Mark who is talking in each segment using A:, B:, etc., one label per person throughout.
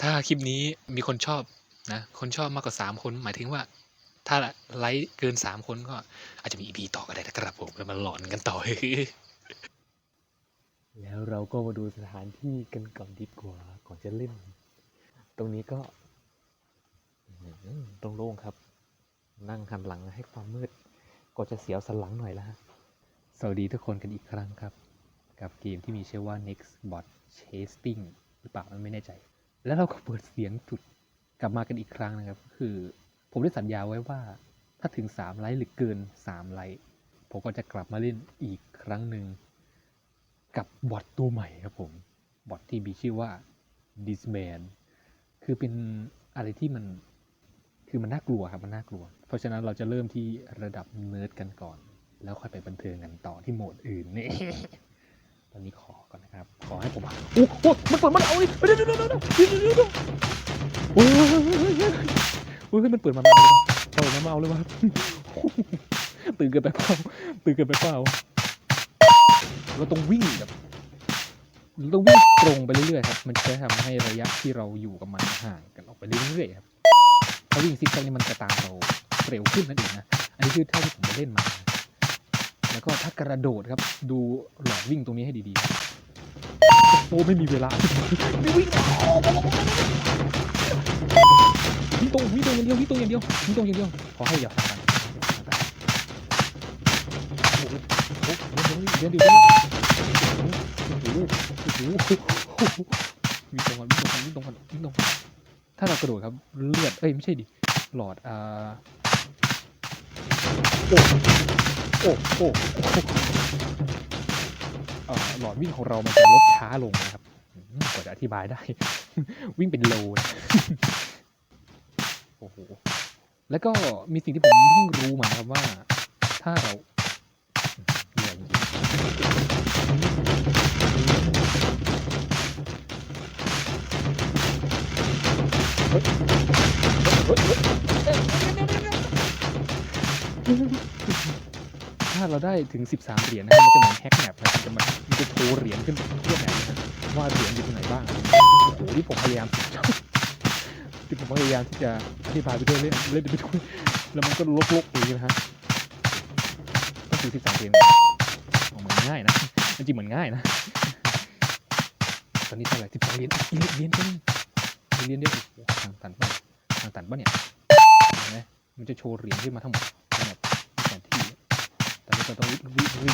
A: ถ้าคลิปนี้มีคนชอบนะคนชอบมากกว่าสามคน หมายถึงว่า ถ้าไลค์เกินสามคนก็อาจจะมีอีพีต่อก็ได้นะครับผมแล้วมาหลอนกันต่อ
B: แล้วเราก็มาดูสถานที่กันก่อนดีกว่าก่อนจะเล่น ตรงนี้ก็ตรงโล่งครับ นั่งหันหลังให้ความมืด ก็จะเสียวสันหลังหน่อยละฮะสวัสดีทุกคนกันอีกครั้งครับ กับเกมที่มีชื่อว่า next bot chasing หรือเปล่าไม่แน่ใจ แล้วเราก็เปิดเสียงจุดกลับมากันอีกครั้งนะครับ คือผมได้สัญญาไว้ว่า ถ้าถึง 3 ไลค์หรือเกิน 3 ไลค์ผมก็จะกลับมาเล่นอีกครั้งหนึ่งกับบอทตัวใหม่ครับผม บอทที่มีชื่อว่า Disman คือเป็นอะไรที่มันคือมันน่ากลัวครับมันน่ากลัว เพราะฉะนั้นเราจะเริ่มที่ระดับเนิร์ดกันก่อน แล้วค่อยไปบันเทิงกันต่อที่โหมดอื่นนี่ อนนี้ขอก่อนนะครับ ขอให้ผมโอ้โหมันเปิดมันเอาดิเดี๋ยวเดี๋ยวเดี๋ยวเดี๋ยวเดี๋ยวเดี๋ยวเดี๋ยวโอ้ยโอ้ยมันเปิดมาเอาเลยเปิดมาเอาเลยวะตื่นเกินไปเปล่าตื่นเกินไปเปล่าเราต้องวิ่งแบบเราต้องวิ่งตรงไปเรื่อยๆครับ มันจะทำให้ระยะที่เราอยู่กับมันห่างกันออกไปเรื่อยๆครับถ้าวิ่งซิกแซกนี่มันจะตามเราเร็วขึ้นนั่นเองนะ อันนี้คือเท่าที่ผมไปเล่นมา แล้วก็ถ้ากระโดดครับ ดูหลอดวิ่งตรงนี้ให้ดีๆโอ้ไม่มีเวลาไม่วิ่งวิ่งตรงวิ่งตรงอย่างเดียววิ่งตรงอย่างเดียววิ่งตรงอย่างเดียวขอให้อย่าทำกันโอ้โหเดี๋ยวเดี๋ยวเดี๋ยวโอ้โหโอ้โหโอ้โหวิ่งตรงกันวิ่งตรงกันวิ่งตรงกันวิ่งตรงกันถ้าเรากระโดดครับเลือดเอ้ยไม่ใช่ดิหลอดอ่าโอ้ โอ้โอ้หลอดวิ่งของเรามันจะลดช้าลงนะครับอืมกว่าจะอธิบายได้ วิ่งเป็นโลนะโอ้โหแล้วก็มีสิ่งที่ผมเพิ่งรู้มาครับว่า ถ้าเรา ถ้าเราได้ถึง 13 เหรียญนะครับมันจะเหมือนแฮกแมปนะมันจะมามันจะโชว์เหรียญขึ้นทั่วแมปว่าเหรียญอยู่ตรงไหนบ้างโอ้โหที่ผมพยายามที่ผมพยายามที่จะอธิบายไปด้วยเล่นเล่นไปด้วยแล้วมันก็ลกๆอย่างนี้นะฮะต้องถึง13เหรียญออเหมือนง่ายนะจริงเหมือนง่ายนะตอนนี้เท่าไหร่12เหรียญอีกเหรียญเดียวเหรียญเดียวโอ้โหทางตันป่ะทางตันป่ะเนี่ยนไหมมันจะโชว์เหรียญขึ้นมาทั้งหมด Tại vì tôi bị bị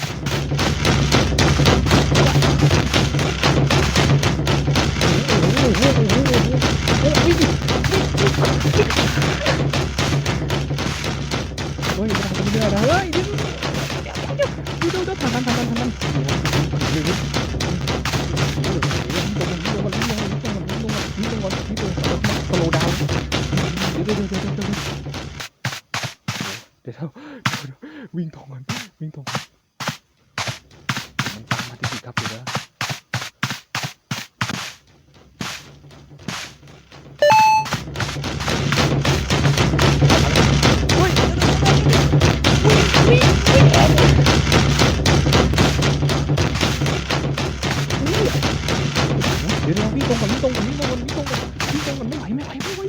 B: Ôi, cái thằng kia đó. Ôi, đi. Đi đâu đó thằng thằng thằng thằng thằng. Slow down. cấp gì đó Đi đâu, đi con mình, đi con mình, đi con mình, đi con mình, đi con mình, mấy mày, mấy mày, mấy mày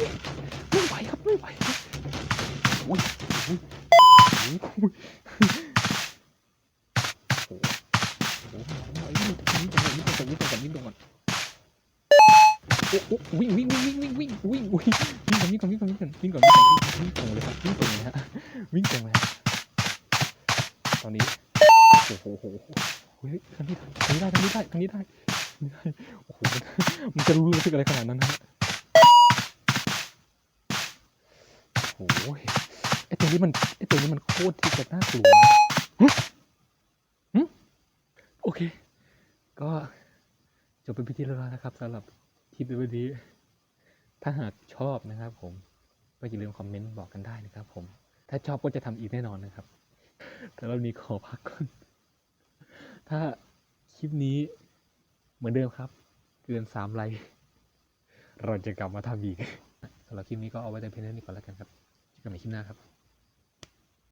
B: วิ่งตรงก่อนวิ่งตรงก่อนวิ่งตรงก่อนโอ้โหวิ่งวิ่งวิ่งวิ่งวิ่งวิ่งวิ่งวิ่งวิ่งก่อนวิ่งก่อนวิ่งก่อนวิ่งก่อนวิ่งก่อนวิ่งตรงเลยครับวิ่งตรงเลยฮะวิ่งตรงเลยตอนนี้โอ้โหโอ้โหเฮ้ยทางนี้ทางนี้ได้ทางนี้ได้ทางนี้ได้ทางนี้ได้โอ้โหมันมันจะรู้สึกอะไรขนาดนั้นนะฮะโอ้ยไอ้ตัวนี้มันไอ้ตัวนี้มันโคตรที่จะน่ากลัวฮึโอเค ก็ จบเป็นพิธีเรียบร้อยนะครับสำหรับคลิปในวิดีโอถ้าหากชอบนะครับ ผมก็อย่าลืมคอมเมนต์บอกกันได้นะครับ ผม ถ้าชอบก็จะทำอีกแน่นอนนะครับแต่เรานี้ขอพักก่อน ถ้าคลิปนี้เหมือนเดิมครับ เกินสามไลค์เราจะกลับมาทำอีกสำหรับคลิปนี้ก็เอาไว้แต่เพียงเท่านี้ก่อนแล้วกันครับเจอกันใหม่คลิปหน้าครับ